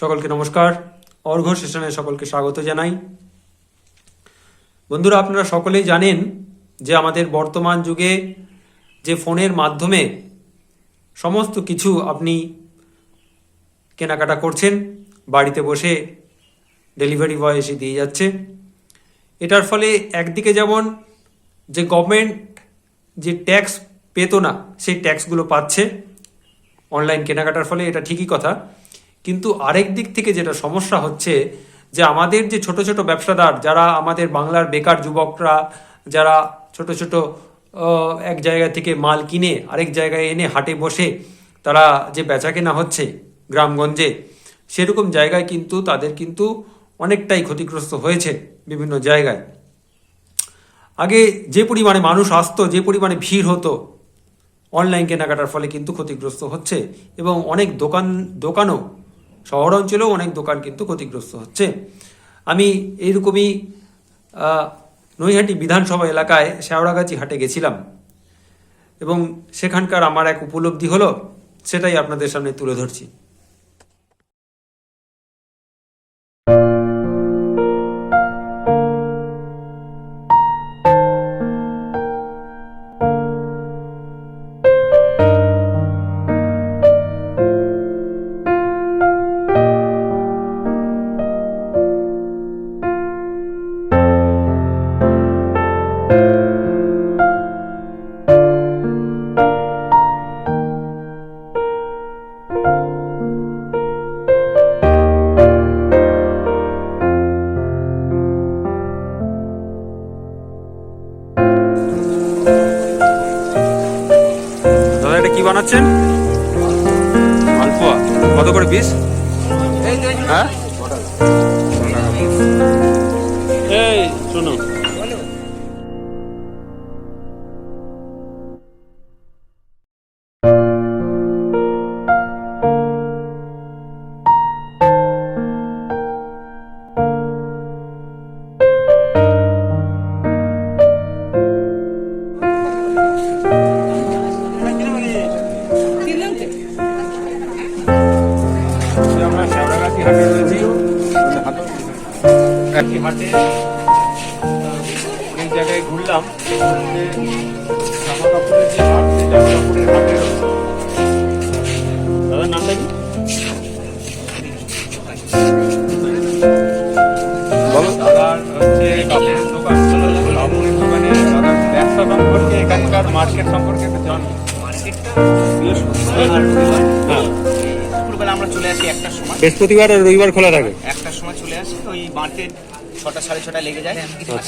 সকলকে নমস্কার। অর্ঘ সেশনে সকলকে স্বাগত জানাই। বন্ধুরা, আপনারা সকলেই জানেন যে আমাদের বর্তমান যুগে যে ফোনের মাধ্যমে সমস্ত কিছু আপনি কেনাকাটা করছেন, বাড়িতে বসে ডেলিভারি বয় এসে দিয়ে যাচ্ছে। এটার ফলে একদিকে যেমন যে গভর্নমেন্ট যে ট্যাক্স পেত না, সেই ট্যাক্সগুলো পাচ্ছে। অনলাইন কেনাকাটার ফলে এটা ঠিকই কথা। কিন্তু আরেক দিক থেকে যেটা সমস্যা হচ্ছে যে আমাদের যে ছোট ছোট ব্যবসাদার, যারা আমাদের বাংলার বেকার যুবকরা, যারা ছোট ছোট এক জায়গা থেকে মাল কিনে আরেক জায়গায় এনে হাটে বসে তারা যে বেচা কেনা হচ্ছে গ্রামগঞ্জে, সেরকম জায়গায় কিন্তু তাদের কিন্তু অনেকটাই ক্ষতিগ্রস্ত হয়েছে বিভিন্ন জায়গায়। আগে যে পরিমাণে মানুষ আসতো, যে পরিমাণে ভিড় হতো, অনলাইন কেনাকাটার ফলে কিন্তু ক্ষতিগ্রস্ত হচ্ছে এবং অনেক দোকান, দোকানও শহর অঞ্চলেও অনেক দোকান কিন্তু ক্ষতিগ্রস্ত হচ্ছে। আমি এইরকমই নৈহাটি বিধানসভা এলাকায় শেওড়াগাছি হাটে গেছিলাম। এবং সেখানকার আমার এক উপলব্ধি হলো, সেটাই আপনাদের সামনে তুলে ধরছি। বানাচ্ছেন? মালপোয়া কত করে পিস হ্যাঁ? এই শোনো। বৃহস্পতিবার আর রবিবার খোলা থাকে। একটার সময় চলে আসি ওই মার্কেট ছটা সাড়ে ছটা লেগে যায়।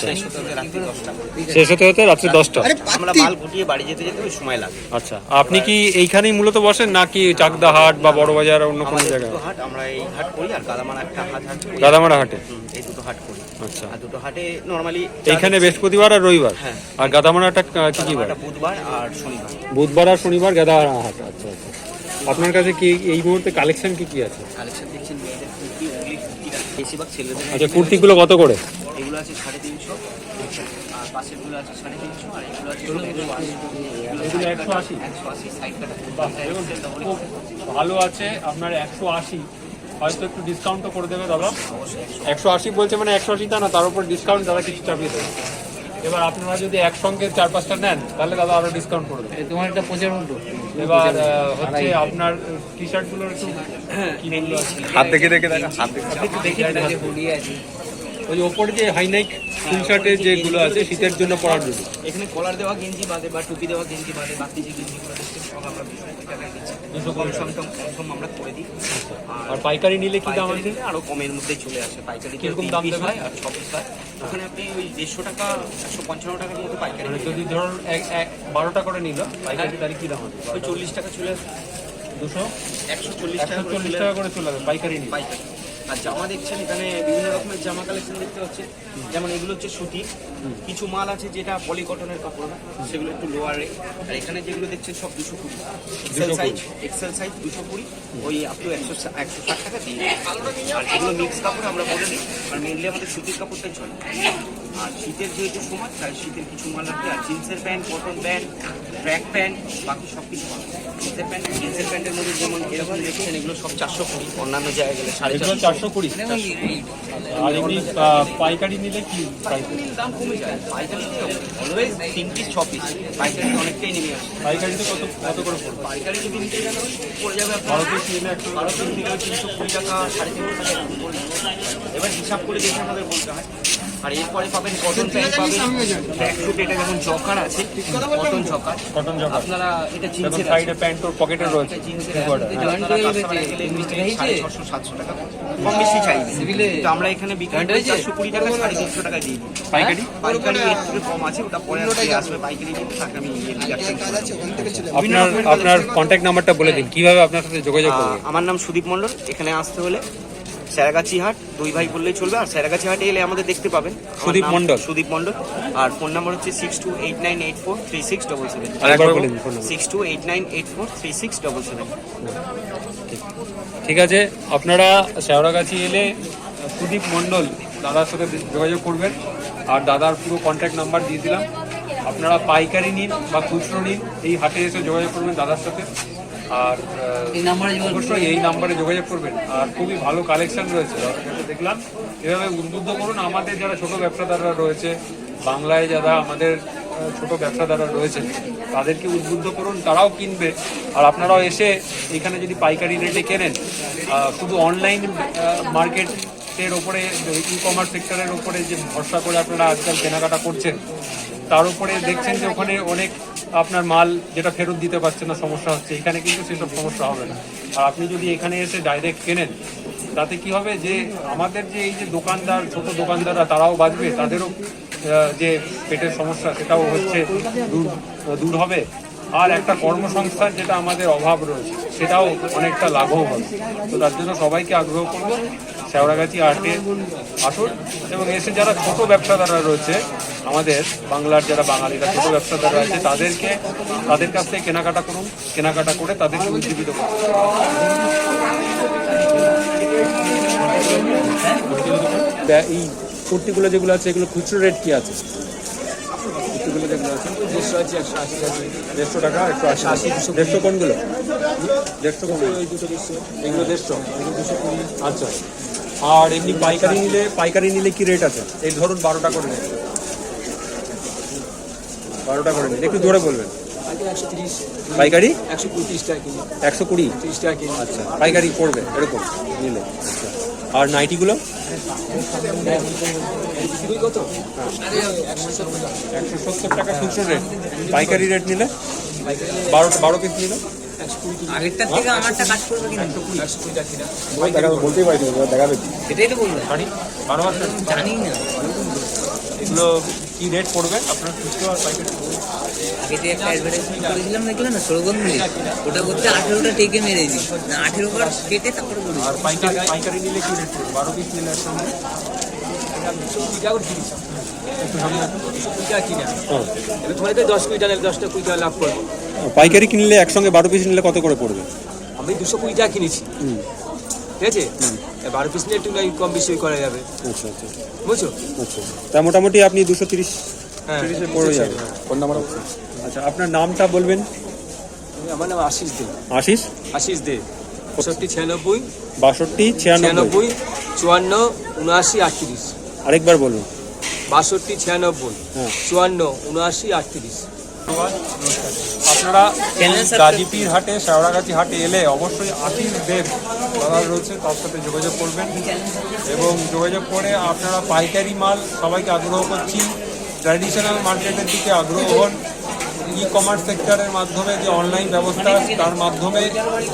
শেষ হতে হতে রাত্রি দশটা। শেষ হতে হতে রাত্রি দশটা। আমরা মাল গুটিয়ে বাড়ি যেতে যেতে ওই সময় লাগে। আচ্ছা আপনি কি এইখানেই মূলত বসেন নাকি চাকদা হাট বা বড় বাজার অন্য কোনো জায়গায়? হাট আমরা এই হাট করি আর গাদামারা একটা হাট হাট করি। দাদামারা হাটে? এই দুটো হাট করি। আচ্ছা। আর দুটো হাটে নর্মালি এইখানে বৃহস্পতিবার আর রবিবার? হ্যাঁ। আর গাদামারাটা কা- কি কি বার বুধবার আর শনিবার। বুধবার আর শনিবার গাদামারা হাট আচ্ছা আচ্ছা। আপনার কাছে কি এই মুহূর্তে কালেকশন কি কি আছে? কালেকশন দেখছেন মেয়েদের কুর্তি ওগুলি কুর্তিটা বেশিরভাগ ছেলেদের আচ্ছা কুর্তিগুলো কত করে? এগুলো আছে সাড়ে তিনশো। আর পাশেরগুলো আছে সাড়ে তিনশো আর এগুলো আছে একশো আশি। এগুলো একশো আশি? একশো আশি সাইড কাটা ভালো আছে আপনার একশো আশি। হয়তো একটু ডিসকাউন্টও করে দেবে দাদা। একশো আশি। বলছে মানে একশো আশি তা না তার উপর ডিসকাউন্ট দাদা কিছু চাপিয়ে দেবে। এবার আপনারা যদি একসঙ্গে চার পাঁচটা নেন তাহলে দাদা আরও ডিসকাউন্ট করে দেবে। তোমার একটা পচের মতো। এবার হচ্ছে আপনার টি শার্টগুলোর একটু কি বলল হাত দেখে দেখে দেখা হাত দেখে দেখে। নিন। ওই যে ওপরে যে হাইনাইক ফুল শার্টের যেগুলো আছে শীতের জন্য পরার জন্য এখানে কলার দেওয়া গেঞ্জি বাদে বা টুপি দেওয়া গেঞ্জি বাদে বাকি যে গেঞ্জিগুলো দেখছেন সব আমরা দুশো কম সম কম সম আমরা করে দিই। আর আর পাইকারি নিলে কি দাম আছে? আরও আরও কমের মধ্যে চলে আসে। পাইকারি কীরকম দাম দেবে? হয় আর ছ পিস হয়। ওখানে আপনি ওই দেড়শো টাকা একশো পঞ্চান্ন টাকার মতো পাইকারি মানে যদি ধরুন এক এক বারোটা করে নিল পাইকারি তাহলে কি দাম ওই চল্লিশ টাকা চলে আসবে দুশো? একশো চল্লিশ টাকা চল্লিশ টাকা করে চলে আসবে পাইকারি নিলে। পাইকারি। আর জামা দেখছেন এখানে বিভিন্ন রকমের জামা কালেকশন দেখতে পাচ্ছেন। যেমন এগুলো হচ্ছে সুতি। কিছু মাল আছে যেটা পলিকটনের কাপড় সেগুলো একটু লোয়ারে আর এখানে যেগুলো দেখছেন সব দুশো কুড়ি। এক্সেল সাইজ এক্সেল সাইজ দুশো কুড়ি। ওই আপ টু একশো একশো ষাট টাকা দিয়ে। আর এগুলো মিক্স কাপড় আমরা বলে দিই। আর মেনলি আমাদের সুতির কাপড়টাই চলে। আর শীতের যেহেতু সময় তাই শীতের কিছু মাল আছে আর জিন্সের pant cotton pant track pant বাকি সব কিছু পাবে জিন্সের প্যান্ট জিন্সের প্যান্টের মধ্যে যেমন এরকম দেখছেন এগুলো সব চারশো কুড়ি অন্যান্য জায়গায় গেলে সাড়ে চারশো কুড়ি। আর এমনি পাইকারি নিলে কি দাম কমে যায়। পাইকারিতে অলওয়েজ তিন পিস ছ পিস পাইকারিতে অনেকটাই নেমে আসে। পাইকারিতে কত কত করে পড়বে? পাইকারি যদি নিতে যান পড়ে যাবে পিস নিলে একটু বারো পিস তিনশো কুড়ি টাকা সাড়ে তিনশো টাকা এবার হিসাব করে দেখে আমাদের বলতে হয়। আর এরপরে পাবেন কটন প্যান্ট পাবেন ব্যাক এটা যেমন জকার আছে কটন জকার কটন জকার আপনারা এটা জিন্সের সাইডে প্যান্ট ওর পকেটে রয়েছে। জিন্সের হ্যাঁ। ছশো সাতশো টাকা কম বেশি চাইবে কিন্তু আমরা এখানে বিক্রি করি চারশো কুড়ি টাকা সাড়ে তিনশো টাকা দিই। পাইকারি? পাইকারি এর থেকে কম আছে ওটা পরে আর আসবে পাইকারি আমি। আপনার আপনার কন্ট্যাক্ট নাম্বারটা বলে দিন। কীভাবে আপনার সাথে যোগাযোগ করবে? আমার নাম সুদীপ মণ্ডল এখানে আসতে হলে স্যারাগাছি হাট দুই ভাই বললেই চলবে। আর স্যারাগাছি হাটে এলে আমাদের দেখতে পাবেন। সুদীপ মণ্ডল। সুদীপ মণ্ডল। আর ফোন নাম্বার হচ্ছে six two eight nine eight four three six double seven. Six two eight nine eight four three six double seven. ঠিক আছে আপনারা শেওড়াগাছি এলে সুদীপ মণ্ডল দাদার সাথে যোগাযোগ করবেন। আর দাদার পুরো কন্ট্যাক্ট নাম্বার দিয়ে দিলাম। আপনারা পাইকারি নিন বা খুচরো নিন এই হাটে এসে যোগাযোগ করবেন দাদার সাথে। আর এই নাম্বারে অবশ্যই এই নাম্বারে যোগাযোগ করবেন। আর খুবই ভালো কালেকশন রয়েছে। দেখলাম। এভাবে উদ্বুদ্ধ করুন। আমাদের যারা ছোট ব্যবসাদাররা রয়েছে বাংলায় যারা আমাদের ছোট ব্যবসাদাররা রয়েছে তাদেরকে উদ্বুদ্ধ করুন। তারাও কিনবে। আর আপনারাও এসে এখানে যদি পাইকারি রেটে কেনেন শুধু অনলাইন মার্কেটের ওপরে ই কমার্স সেক্টরের ওপরে যে ভরসা করে আপনারা আজকাল কেনাকাটা করছেন তার উপরে দেখছেন যে ওখানে অনেক আপনার মাল যেটা ফেরত দিতে পারছে না, সমস্যা হচ্ছে। এখানে কিন্তু সেসব সমস্যা হবে না। আর আপনি যদি এখানে এসে ডাইরেক্ট কেনেন, তাতে কি হবে যে আমাদের যে এই যে দোকানদার, ছোট দোকানদাররা, তারাও বাঁচবে, তাদেরও যে পেটের সমস্যা, সেটাও হচ্ছে দূর দূর হবে। আর একটা কর্মসংস্থান যেটা আমাদের অভাব রয়েছে, সেটাও অনেকটা লাঘব হবে। তো তার জন্য সবাইকে আগ্রহ করব শেওড়াগাছি আর্টে আসুন এবং এসে যারা ছোট ব্যবসাদাররা রয়েছে আমাদের বাংলার যারা বাঙালিরা ছোট ব্যবসাদাররা আছে তাদেরকে তাদের কাছ থেকে কেনাকাটা করুন কেনাকাটা করে তাদেরকে উজ্জীবিত করুন। এই কুর্তিগুলো যেগুলো আছে এগুলো খুচরো রেট কি আছে? কুর্তিগুলো যেগুলো আছে দেড়শো আছে একশো আশি দেড়শো টাকা একশো আশি। আশি, দুশো দেড়শো কোনগুলো? দেড়শো। কোনগুলো? দুটো দেড়শো। এগুলো দেড়শো। আচ্ছা। আর এমনি পাইকারি নিলে পাইকারি নিলে কি রেট আছে? এই ধরুন বারোটা করে নিন। বারোটা করে নিন। একটু জোরে বলবেন। পাইকারি? একশো পঁয়ত্রিশ টাকা একশো কুড়ি। তিরিশ টাকা আচ্ছা পাইকারি পড়বে, এরকম নিলে। আর নাইটিগুলো? একশো সত্তর টাকা খুচরো রেট পাইকারি রেট নিলে? বারো বারো পিস নিলে? কুড়ি আগেরটার থেকে আমারটা কাজ করবে কিনা একশো কুড়ি টাকা দেখাবে বলতেই পারি দেখাবে সেটাই তো বললাম। শাড়ি বারো হাজার জানি না। এগুলো কি রেট পড়বে? আপনার খুচরো আর পাইকারি? আগে যে একটা অ্যাডভার্টাইজমেন্ট করেছিলাম দেখলে না ওটা করতে আঠেরোটা টেকে না আঠেরো বার কেটে তারপরে বলি আর পাইকারি পাইকারি নিলে কি রেট পড়বে? বারো পিস নিলে একসঙ্গে দুশো কুড়ি টাকা করে কিনিস একটু সামনে। দুশো কুড়ি টাকা কিনা হ্যাঁ। এবার তোমার তো দশ কুইন্টাল দশটা টাকা লাভ করব। পাইকারি কিনলে একসঙ্গে বারো পিস নিলে কত করে পড়বে? আমি দুশো কুড়ি টাকা কিনেছি। ঠিক আছে? বারো পিস নিয়ে একটু নয় কম বেশি করা যাবে। আচ্ছা আচ্ছা। বুঝছ? আচ্ছা। তা মোটামুটি আপনি দুশো তিরিশ হ্যাঁ। তিরিশে পড়ে যাবে। ফোন নাম্বার আচ্ছা আপনার নামটা বলবেন? আমার নাম আশিস দে। আশিস? আশিস দে। পঁয়ষট্টি ছিয়ানব্বই। বাষট্টি ছিয়ানব্বই। ছিয়ানব্বই চুয়ান্ন উনআশি আটত্রিশ। আরেকবার বলুন। বাষট্টি ছিয়ানব্বই হ্যাঁ। চুয়ান্ন উনআশি আটত্রিশ। আপনারা Channel subscribe- হাটে শেওড়াগাছি হাটে এলে অবশ্যই আশিস দেব দাদা রয়েছে তার সাথে যোগাযোগ করবেন। এবং যোগাযোগ করে আপনারা পাইকারি মাল সবাইকে আগ্রহ করছি ট্র্যাডিশনাল মার্কেটের দিকে আগ্রহ হন। ই কমার্স সেক্টরের মাধ্যমে যে অনলাইন ব্যবস্থা তার মাধ্যমে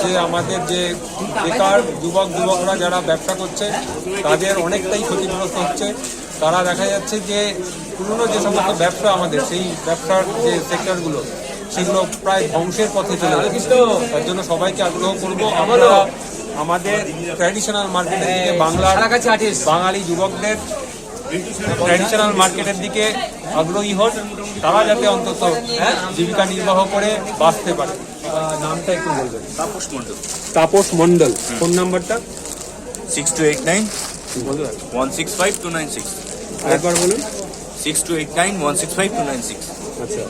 যে আমাদের যে বেকার যুবক যুবকরা যারা ব্যবসা করছে তাদের অনেকটাই ক্ষতিগ্রস্ত হচ্ছে। তারা দেখা যাচ্ছে যে পুরনো যে সমস্ত ব্যবসা আমাদের সেই ব্যবসার যে সেক্টরগুলো সেগুলো প্রায় ধ্বংসের পথে চলে যাচ্ছে তার জন্য সবাইকে আগ্রহ করব আমরা আমাদের ট্র্যাডিশনাল মার্কেটের দিকে বাংলার কাছে বাঙালি যুবকদের ট্র্যাডিশনাল মার্কেটের দিকে আগ্রহী হন। তারা যাতে অন্তত হ্যাঁ, জীবিকা নির্বাহ করে বাঁচতে পারে। নামটা একটু বলবেন। তাপস মন্ডল তাপস মন্ডল ফোন নাম্বারটা? Six two eight nine. One six five two nine six. আরেকবার বলুন। Six two eight nine one six five two nine six আচ্ছা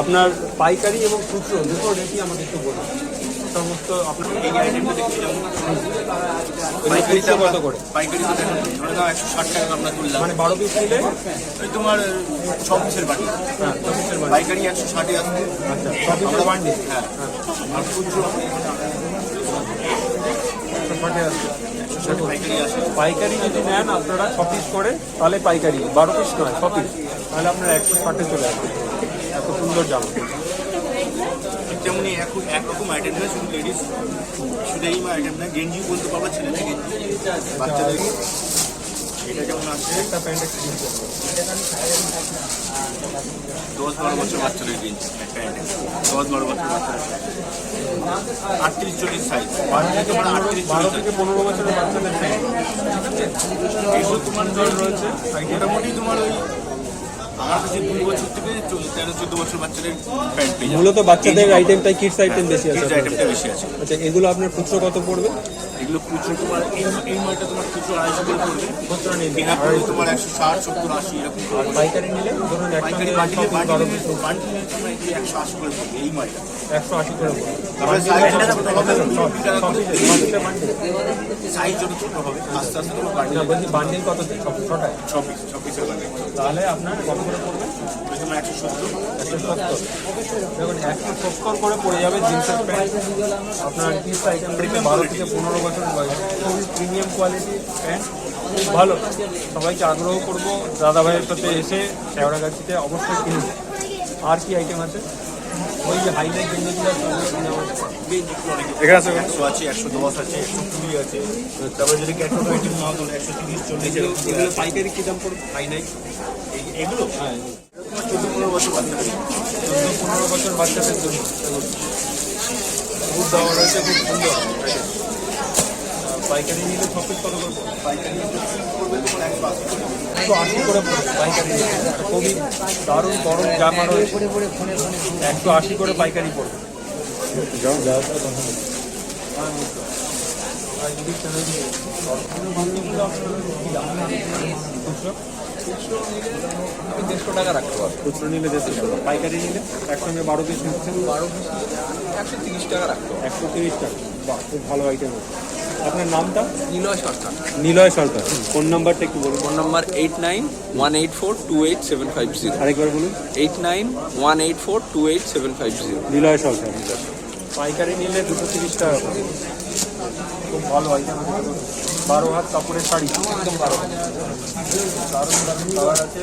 আপনার পাইকারি এবং খুচরো দুটো রেটই আমাকে একটু বলুন। সমস্ত আপনার পাইকারি খুচরো কত করে? পাইকারি তো দেখুন ধরে নাও একশো ষাট টাকা আমরা তুললাম। মানে বারো পিস নিলে? ওই তোমার ছ পিসের বাটি। হ্যাঁ চব্বিশের বান্ডিল পাইকারি একশো ষাটে আসবে আচ্ছা চব্বিশের বান্ডিল হ্যাঁ। আর খুচরো আসে পাইকারি যদি নেন আপনারা ছ পিস করে, তাহলে পাইকারি, বারো পিস নয়, ছ পিস তাহলে আপনারা একশো ষাটে চলে আসবে এত সুন্দর জামা। তেমনি এক- একরকম আইটেম না শুধু লেডিস শুধু এই আইটেম না গেঞ্জি বলতে পারব ছেলেদের গেঞ্জি। বাচ্চাদের এটা যেমন আছে? একটা প্যান্ট একটা জিন্স দশ বারো বছর বাচ্চাদের গেঞ্জি প্যান্ট। দশ বারো বছর আটত্রিশ চল্লিশ সাইজ তোমার আটত্রিশ বারো থেকে পনেরো বছরের বাচ্চাদের প্যান্ট এগুলো তোমার ধর রয়েছে। মোটামুটি তোমার ওই আমার কাছে দুই বছর থেকে তেরো চোদ্দ বছর বাচ্চাদের প্যান্ট পেয়ে মূলত বাচ্চাদের আইটেমটাই কিডস আইটেম বেশি আছে আপনাদের। আইটেমটা বেশি আছে। আচ্ছা এগুলো আপনার খুচরো কত পড়বে? এগুলো খুচরো তোমার এই এই মালটা তোমার খুচরো আড়াইশো করে পড়বে। খুচরো নেই বিনা পড়বে তোমার একশো ষাট সত্তর আশি এরকম পাইকারি নিলে ধরুন পাইকারি বান্ডিলে বান্ডিলে বান্ডিলে তোমার এগুলো একশো আশি করে পড়বে এই মালটা। একশো আশি করে পড়বে। তারপরে সাইজটা ছোট হবে বান্ডিল সাইজ ছোট ছোট হবে আস্তে আস্তে তোমার বান্ডিল বান্ডিল কত ছ পিস ছ পিসের বান্ডিল। তাহলে আপনার কত করে পড়বে। তোমার একশো সত্তর একশো সত্তর। দেখুন একশো সত্তর করে পড়ে যাবে জিন্সের প্যান্ট। আপনার জিন্স আইটেম বারো থেকে পনেরো বছর বয়স। খুবই প্রিমিয়াম কোয়ালিটির প্যান্ট। খুব ভালো। সবাইকে আগ্রহ করব। দাদা ভাইয়ের সাথে এসে শেওড়াগাছিতে অবশ্যই কিনুন। আর কি আইটেম আছে? ওই যে হাইলাইট কিনে আমার এখানে আছে একশো আছে একশো দশ আছে একশো কুড়ি আছে। তারপরে যদি ক্যাটলগ আইটেম নাও তাহলে একশো তিরিশ চল্লিশ এগুলো পাইকারি কী দাম পড়বে? হাইলাইট এগুলো? হ্যাঁ। তোমার পনেরো বছর বাচ্চাদের চোদ্দ পনেরো বছর বাচ্চাদের জন্য। খুব দাম রয়েছে খুব সুন্দর। পাইকারি নিলে ছ পিস কত করে? পাইকারি করবে তোমার একশো আশি করে একশো আশি করে পাইকারি নিলে খুবই দারুণ গরম জামা রয়েছে। একশো আশি করে পাইকারি পড়বে? দেড়শো টাকা রাখতে পারব খুচরো নিলে দেড়শো টাকা। পাইকারি নিলে একসঙ্গে বারো পিস নিচ্ছেন বারো একশো তিরিশ টাকা রাখতে একশো তিরিশ টাকা। বাহ খুব ভালো আইটেম আছে আপনার নামটা? নিলয় সরকার। নিলয় সরকার। ফোন নাম্বারটা একটু বলুন। Phone number eight nine one eight four two eight seven five zero আরেকবার বলুন। Eight nine one eight four two eight seven five zero Niloy Sarkar. পাইকারি নিলে দুশো তিরিশ টাকা করে। খুব ভালো আইটেম। বারো হাত কাপড়ের শাড়ি। একদম বারো হাত। দারুণ দারুণ কালার আছে।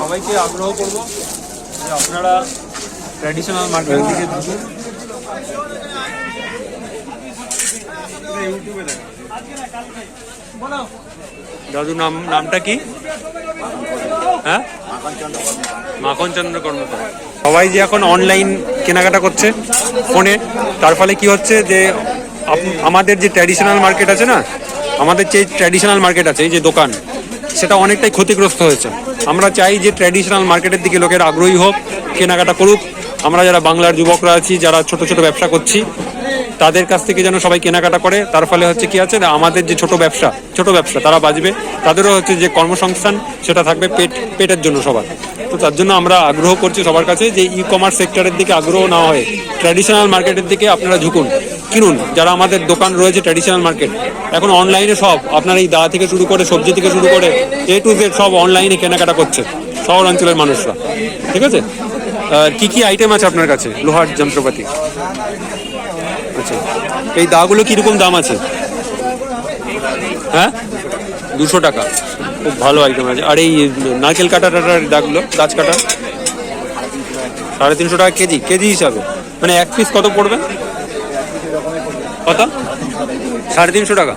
সবাইকে আগ্রহ করব যে আপনারা ট্র্যাডিশনাল মার্কেট থেকে দাদু নাম নামটা কি? হ্যাঁ? মাখন চন্দ্র কর্মকার। সবাই যে এখন অনলাইন কেনাকাটা করছে ফোনে তার ফলে কি হচ্ছে যে আমাদের যে ট্র্যাডিশনাল মার্কেট আছে না আমাদের যে ট্র্যাডিশনাল মার্কেট আছে এই যে দোকান সেটা অনেকটাই ক্ষতিগ্রস্ত হয়েছে। আমরা চাই যে ট্র্যাডিশনাল মার্কেটের দিকে লোকের আগ্রহী হোক কেনাকাটা করুক আমরা যারা বাংলার যুবকরা আছি, যারা ছোট ছোট ব্যবসা করছি, তাদের কাছ থেকে যেন সবাই কেনাকাটা করে, তার ফলে হচ্ছে কি আছে আমাদের যে ছোট ব্যবসা ছোট ব্যবসা, তারা বাঁচবে, তাদেরও হচ্ছে যে কর্মসংস্থান, সেটা থাকবে পেট, পেটের জন্য সবার। তো তার জন্য আমরা আগ্রহ করছি সবার কাছে যে ই কমার্স সেক্টরের দিকে আগ্রহ না হয়ে ট্র্যাডিশনাল মার্কেটের দিকে আপনারা ঝুঁকুন, কিনুন। যারা আমাদের দোকান রয়েছে ট্র্যাডিশনাল মার্কেট এখন অনলাইনে সব, আপনার এই দা থেকে শুরু করে, সবজি থেকে শুরু করে এ টু জেড সব অনলাইনে কেনাকাটা করছে, শহর অঞ্চলের মানুষরা। ঠিক আছে? কি কি আইটেম আছে আপনার কাছে? লোহার যন্ত্রপাতি। আচ্ছা। এই দাগুলো কীরকম দাম আছে? হ্যাঁ? দুশো টাকা। খুব ভালো আইটেম আছে। আর এই নারকেল কাটা টাটার দাগুলো গাছ কাটা? সাড়ে তিনশো টাকা কেজি কেজি হিসাবে। মানে এক পিস কত পড়বে? কত? সাড়ে তিনশো টাকা।